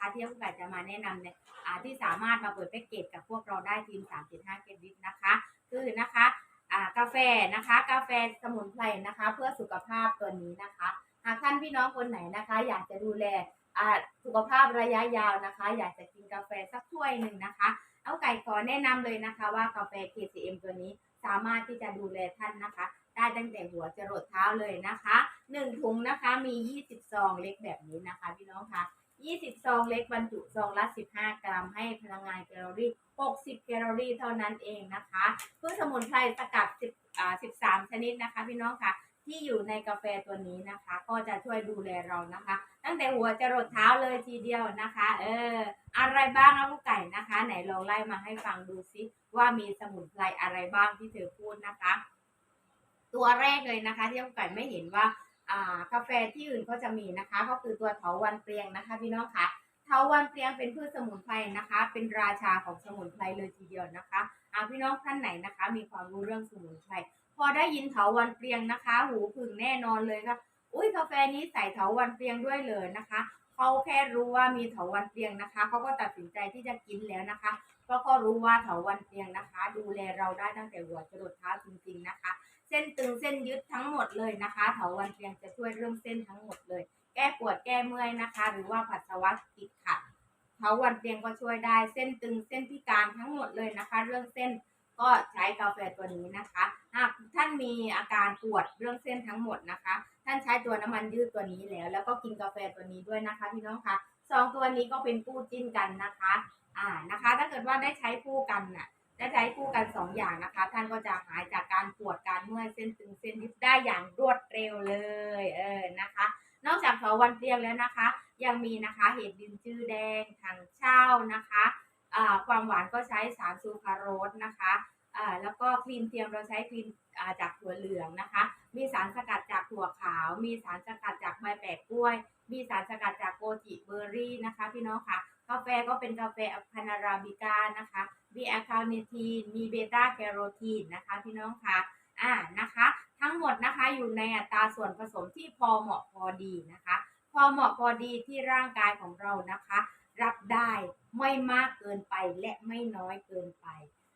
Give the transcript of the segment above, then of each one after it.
นะคะที่ผู้ไก่จะมาแนะนำเนี่ยที่สามารถมาเปิดแพ็กเกจกับพวกเราได้ทีม375เครดิตนะคะ คือนะคะกาแฟนะคะ กาแฟสมุนไพรนะคะ เพื่อสุขภาพตัวนี้นะคะหากท่านพี่น้องคนไหนนะคะ อยากจะดูแลสุขภาพระยะยาวนะคะ อยากจะกินกาแฟสักถ้วยหนึ่งนะคะเอาไก่ขอแนะนำเลยนะคะว่ากาแฟ KCM ตัวนี้สามารถที่จะดูแลท่านนะคะ ได้ตั้งแต่หัวจรดเท้าเลยนะคะหนึ่งถุงนะคะมี 20 ซองเล็กแบบนี้นะคะ พี่น้องคะ 20 ซองเล็กบรรจุซองละ 15 กรัม ให้พลังงานแคลอรี่ 60 แคลอรี่เท่านั้นเองนะคะพืชสมุนไพรสกัด10อ่า13 ชนิดนะคะ พี่น้องค่ะ ที่อยู่ในกาแฟตัวนี้นะคะ ก็จะช่วยดูแลเรานะคะ ตั้งแต่หัวจรดเท้าเลยทีเดียวนะคะ เออ อะไรบ้างนะลูกไก่นะคะ ไหนลองไล่มาให้ฟังดูซิว่ามีสมุนไพรอะไรบ้างที่เธอพูดนะคะ ตัวแรกเลยนะคะที่ลูกไก่ไม่เห็นว่าอ่า กาแฟที่อื่นก็จะมีนะคะ ก็คือตัวเถาวันเปรียงนะคะพี่น้องคะเถาวันเปรียงเป็นพืชสมุนไพรนะคะ เป็นราชาของสมุนไพรเลยทีเดียวนะคะอาพี่น้องท่านไหนนะคะ มีความรู้เรื่องสมุนไพรพอได้ยินเถาวันเปรียงนะคะ หูผึ่งแน่นอนเลยค่ะอุ้ยกาแฟนี้ใส่เถาวันเปรียงด้วยเลยนะคะเขาแค่รู้ว่ามีเถาวันเปรียงนะคะเขาก็ตัดสินใจที่จะกินแล้วนะคะเพราะเขารู้ว่าเถาวันเปรียงนะคะ ดูแลเราได้ตั้งแต่หัวจรดเท้าจริงๆนะคะ เส้นตึงเส้นยึดทั้งหมดเลยนะคะเถาวันเปรียงจะช่วยเรื่องเส้นทั้งหมดเลย แก้ปวดแก้เมื่อยนะคะ หรือว่าปัสสาวะติดขัดเถาวันเปรียงก็ช่วยได้เส้นตึงเส้นพิการทั้งหมดเลยนะคะ เรื่องเส้นก็ใช้กาแฟตัวนี้นะคะหากท่านมีอาการปวดเรื่องเส้นทั้งหมดนะคะ ท่านใช้ตัวน้ำมันยืดตัวนี้แล้ว แล้วก็กินกาแฟตัวนี้ด้วยนะคะพี่น้องคะสองตัวนี้ก็เป็นคู่จิ้นกันนะคะ อ่านะคะ ถ้าเกิดว่าได้ใช้คู่กันน่ะ ได้ใช้คู่กันสองอย่างนะคะ ท่านก็จะหายจากการปวดการเมื่อยเส้นตึงเส้นยึดได้อย่างรวดเร็วเลยเออนะคะ นอกจากเถาวันเปรียงแล้วนะคะ ยังมีนะคะเห็ดดินจื้อแดงถังเช่านะคะอ่าความหวานก็ใช้สารซูคราโรสนะคะอ่าแล้วก็ครีมเทียมเราใช้ครีมอ่าจากถั่วเหลืองนะคะ มีสารสกัดจากถั่วขาว มีสารสกัดจากใบแปะกล้วย มีสารสกัดจากโกจิเบอร์รี่นะคะ พี่น้องค่ะ กาแฟก็เป็นกาแฟพานาราบิก้านะคะมีแอลคาเนทีนมีเบต้าแคโรทีนนะคะพี่น้องคะอ่านะคะ ทั้งหมดนะคะอยู่ในอัตราส่วนผสมที่พอเหมาะพอดีนะคะ พอเหมาะพอดีที่ร่างกายของเรานะคะ รับได้ไม่มากเกินไปและไม่น้อยเกินไป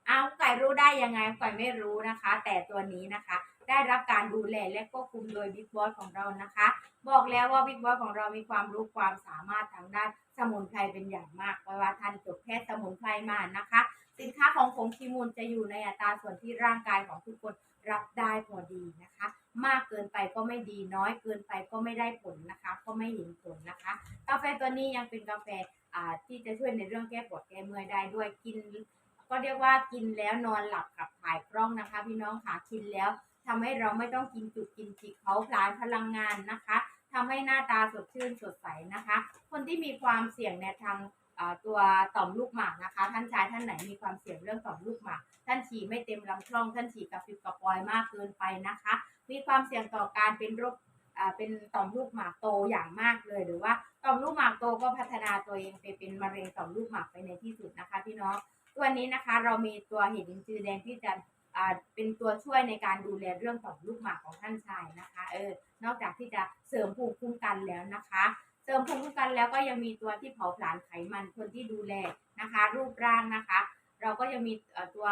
เอาไก่รู้ได้ยังไงไก่ไม่รู้นะคะ แต่ตัวนี้นะคะ ได้รับการดูแลและควบคุมโดยบิ๊กบอสของเรานะคะ บอกแล้วว่าบิ๊กบอสของเรามีความรู้ความสามารถทางด้านสมุนไพรเป็นอย่างมากเพราะว่าท่านจบแพทย์สมุนไพรมานะคะ สินค้าของผงคีมูลจะอยู่ในอัตราส่วนที่ร่างกายของทุกคนรับได้พอดีนะคะ มากเกินไปก็ไม่ดีน้อยเกินไปก็ไม่ได้ผลนะคะ ก็ไม่เห็นผลนะคะ กาแฟตัวนี้ยังเป็นกาแฟอ่าที่จะช่วยในเรื่องแก้ปวดแก้เมื่อยได้ด้วยกิน ก็เรียกว่ากินแล้วนอนหลับขับถ่ายคล่องนะคะ พี่น้องค่ะกินแล้ว ทำให้เราไม่ต้องกินจุกกินจิกเผาผลาญพลังงานนะคะทำให้หน้าตาสดชื่นสดใสนะคะ คนที่มีความเสี่ยงในทางตัวต่อมลูกหมากนะคะ ท่านชายท่านไหนมีความเสี่ยงเรื่องต่อมลูกหมาก ท่านฉี่ไม่เต็มลำคล่อง ท่านฉี่กระปิบกระปอยมากเกินไปนะคะ มีความเสี่ยงต่อการเป็นโรคเป็นต่อมลูกหมากโตอย่างมากเลยหรือว่าต่อมลูกหมากโตก็พัฒนาตัวเองไปเป็นมะเร็งต่อมลูกหมากไปในที่สุดนะคะพี่น้องตัวนี้นะคะเรามีตัวเห็ดลินจือแดงที่จะ เป็นตัวช่วยในการดูแลเรื่องต่อมลูกหมากของท่านชายนะคะเออนอกจากที่จะเสริมภูมิคุ้มกันแล้วนะคะเสริมภูมิคุ้มกันแล้วก็ยังมีตัวที่เผาผลาญไขมันคนที่ดูแลนะคะ รูปร่างนะคะ เราก็ยังมีตัว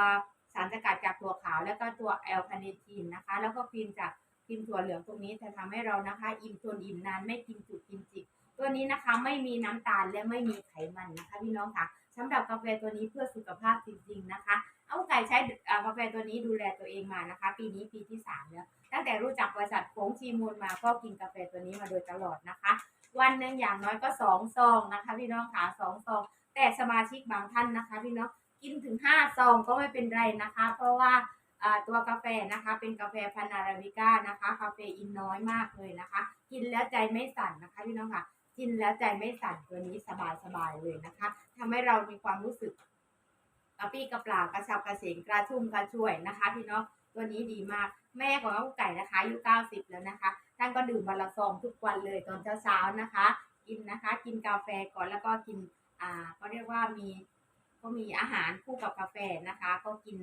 สารสกัดจากถั่วขาว แล้วก็ตัวแอลคาเนทีนนะคะ แล้วก็ครีมจากครีมถั่วเหลืองตรงนี้จะทำให้เรานะคะ อิ่มทนอิ่มนานไม่กินจุกกินจิกตัวนี้นะคะไม่มีน้ำตาลและไม่มีไขมันนะคะพี่น้องค่ะสำหรับกาแฟตัวนี้เพื่อสุขภาพจริงๆนะคะ เอาไก่ใช้กาแฟตัวนี้ดูแลตัวเองมานะคะ ปีนี้ปีที่สามแล้วตั้งแต่รู้จักบริษัทโค้งชีมูลมาก็กินกาแฟตัวนี้มาโดยตลอดนะคะ วันหนึ่งอย่างน้อยก็สองซองนะคะ พี่น้องค่ะสองซอง แต่สมาชิกบางท่านนะคะ พี่น้องกินถึงห้าซองก็ไม่เป็นไรนะคะ เพราะว่าตัวกาแฟนะคะเป็นกาแฟพานาราบิก้านะคะคาเฟอีนน้อยมากเลยนะคะ กินแล้วใจไม่สั่นนะคะพี่น้องค่ะกินแล้วใจไม่สั่นตัวนี้สบายสบายๆเลยนะคะทำให้เรามีความรู้สึก กระปี้กระเปล่ากระชับกระเฉงกระชุ่มกระชวยนะคะพี่น้องตัวนี้ดีมากแม่ของลูกไก่นะคะอายุ90 แล้วนะคะ ท่านก็ดื่มวันละซองทุกวันเลยตอนเช้าๆนะคะ กินนะคะ กินกาแฟก่อนแล้วก็กินอ่าก็เรียกว่ามีก็มีอาหารคู่กับกาแฟนะคะ ก็กิน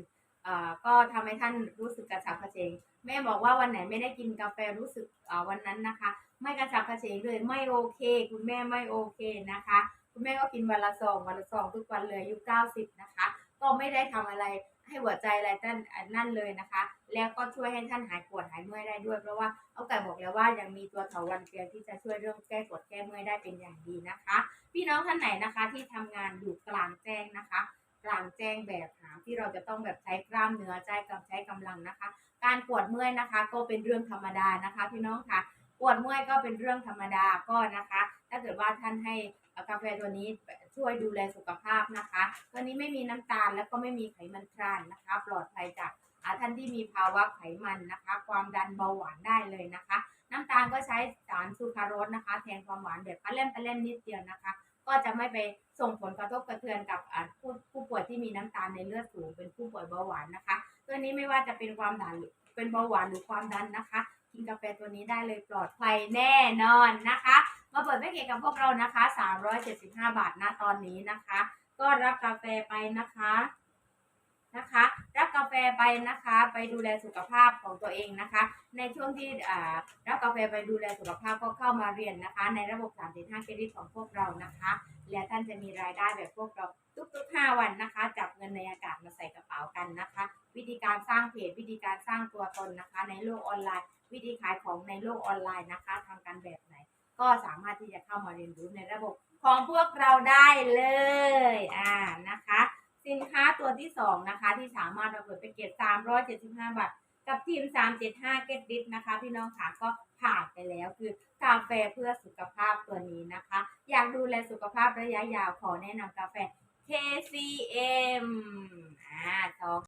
เอ่อก็ทำให้ท่านรู้สึกกระฉับกระเฉงแม่บอกว่าวันไหนไม่ได้กินกาแฟรู้สึกเอ่อวันนั้นนะคะ ไม่กระฉับกระเฉงเลยไม่โอเค คุณแม่ไม่โอเคนะคะ คุณคุณแม่ก็กินวันละซองวันละซองทุกวันเลยอายุ90 นะคะ ก็ไม่ได้ทำอะไรให้หัวใจอะไรท่านนั่นเลยนะคะ แล้วก็ช่วยให้ท่านหายปวดหายเมื่อยได้ด้วย เพราะว่าเอาไก่บอกแล้วว่ายังมีตัวเถาวันเกลียที่จะช่วยเรื่องแก้ปวดแก้เมื่อยได้เป็นอย่างดีนะคะ พี่น้องท่านไหนนะคะที่ทำงานอยู่กลางแจ้งนะคะ กลางแจ้งแบบหามที่เราจะต้องแบบใช้กล้ามเนื้อใจกับใช้กำลังนะคะ การปวดเมื่อยนะคะ ก็เป็นเรื่องธรรมดานะคะ พี่น้องค่ะ ปวดเมื่อยก็เป็นเรื่องธรรมดาก็นะคะ ถ้าเกิดว่าท่านให้กาแฟตัวนี้ช่วยดูแลสุขภาพนะคะตัวนี้ไม่มีน้ำตาลแล้วก็ไม่มีไขมันทรานนะคะ ปลอดภัยจากท่านที่มีภาวะไขมันนะคะ ความดันเบาหวานได้เลยนะคะ น้ำตาลก็ใช้สารซูคราโรสนะคะ แทนความหวานแบบปลาเล่มปลาเล่มนิดเดียวนะคะ ก็จะไม่ไปส่งผลกระทบกระเทือนกับผู้ผู้ป่วยที่มีน้ำตาลในเลือดสูงเป็นผู้ป่วยเบาหวานนะคะ ตัวนี้ไม่ว่าจะเป็นความดันหรือเป็นเบาหวานหรือความดันนะคะ กินกาแฟตัวนี้ได้เลยปลอดภัยแน่นอนนะคะ มาเปิดแพ็กเกจกับพวกเรานะคะ 375 บาทนะตอนนี้นะคะ ก็รับกาแฟไปนะคะนะคะ รับกาแฟไปนะคะ ไปดูแลสุขภาพของตัวเองนะคะ ในช่วงที่รับกาแฟไปดูแลสุขภาพก็เข้ามาเรียนนะคะ ในระบบ3.5เครดิตของพวกเรานะคะ และท่านจะมีรายได้แบบพวกเราทุกๆ 5 วันนะคะ จับเงินในอากาศมาใส่กระเป๋ากันนะคะ วิธีการสร้างเพจวิธีการสร้างตัวตนนะคะ ในโลกออนไลน์ วิธีขายของในโลกออนไลน์นะคะทำกันแบบไหน ก็สามารถที่จะเข้ามาเรียนรู้ในระบบของพวกเราได้เลยอ่านะคะ สินค้าตัวที่สองนะคะที่สามารถมาเปิดเป็นเกต375 บาทกับทีม 375เกตดิสนะคะพี่น้องค่ะก็ผ่านไปแล้วคือกาแฟเพื่อสุขภาพตัวนี้นะคะ อยากดูแลสุขภาพระยะยาวขอแนะนำกาแฟ KCM อ่าสอง